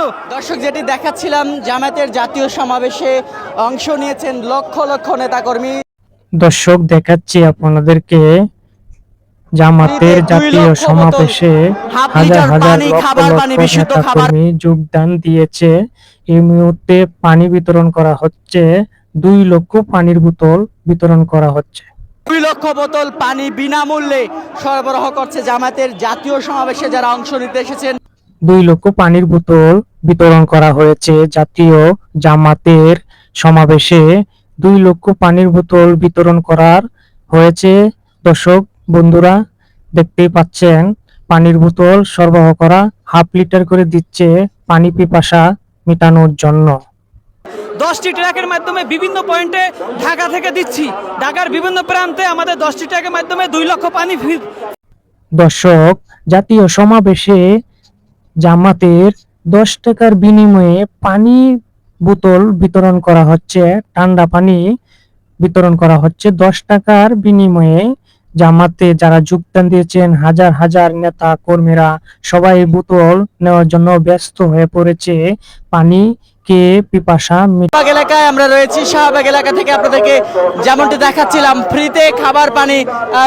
জন্য দর্শক যেটি দেখাচ্ছিলাম জামাতের জাতীয় সমাবেশে অংশ নিয়েছেন লক্ষ লক্ষ নেতাকর্মী। দর্শক দেখাচ্ছি আপনাদেরকে জামাতের জাতীয় সমাবেশে হাজার হাজার নেতাকর্মী যোগদান দিয়েছে। এই মুহূর্তে পানি বিতরণ করা হচ্ছে। দুই লক্ষ পানির বোতল বিতরণ করা হচ্ছে। দুই লক্ষ বোতল পানি বিনামূল্যে সরবরাহ করছে জামাতের জাতীয় সমাবেশে যারা অংশ নিতে এসেছেন। দুই লক্ষ পানির বোতল বিতরণ করা হয়েছে। জাতীয় জামাতের সমাবেশে দুই লক্ষ পানির বোতল বিতরণ করার হয়েছে। দর্শক বন্ধুরা দেখতেই পাচ্ছেন পানির বোতল সরবরাহ করা হাফ লিটার করে দিচ্ছে পানি পিপাসা মেটানোর জন্য। দশটি ট্রাকের মাধ্যমে বিভিন্ন পয়েন্টে ঢাকা থেকে দিচ্ছি। ঢাকার বিভিন্ন প্রান্তে আমাদের দশটি ট্র্যাকের মাধ্যমে দুই লক্ষ পানি দর্শক জাতীয় সমাবেশে জামাতের দশ টাকার বিনিময়ে পানি বোতল বিতরণ করা হচ্ছে, ঠান্ডা পানি বিতরণ করা হচ্ছে। দশ টাকার বিনিময়ে জামাতে যারা যোগদান দিয়েছেন, হাজার হাজার নেতা কর্মীরা সবাই বোতল নেওয়ার জন্য ব্যস্ত হয়ে পড়েছে। পানি কে পিপাসা এলাকায় আমরা রয়েছি। শাহবাগ এলাকা থেকে আপনাদেরকে যেমনটি দেখাচ্ছিলাম, ফ্রিতে খাবার পানি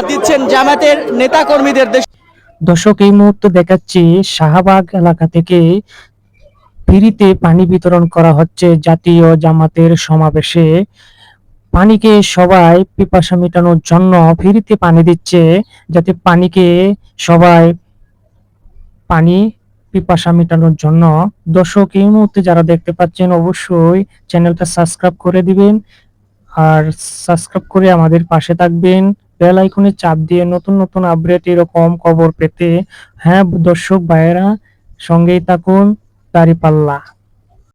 দিচ্ছেন জামাতের নেতাকর্মীদের দেশ দর্শক, এই মুহূর্তে দেখাচ্ছি শাহবাগ এলাকা থেকে ফিরিতে পানি বিতরণ করা হচ্ছে জাতীয় জামাতের সমাবেশে। পানিকে সবাই পিপাসা মেটানোর জন্য ফ্রিতে পানি দিচ্ছে, যাতে পানিকে সবাই পানি পিপাসা মেটানোর জন্য। দর্শক, এই মুহূর্তে যারা দেখতে পাচ্ছেন, অবশ্যই চ্যানেলটা সাবস্ক্রাইব করে দিবেন আর সাবস্ক্রাইব করে আমাদের পাশে থাকবেন। বেল আইকনে চাপ দিয়ে নতুন নতুন আপডেট এরকম খবর পেতে হ্যাঁ দর্শক ভাইয়েরা সঙ্গেই থাকুন দাঁড়িপাল্লা।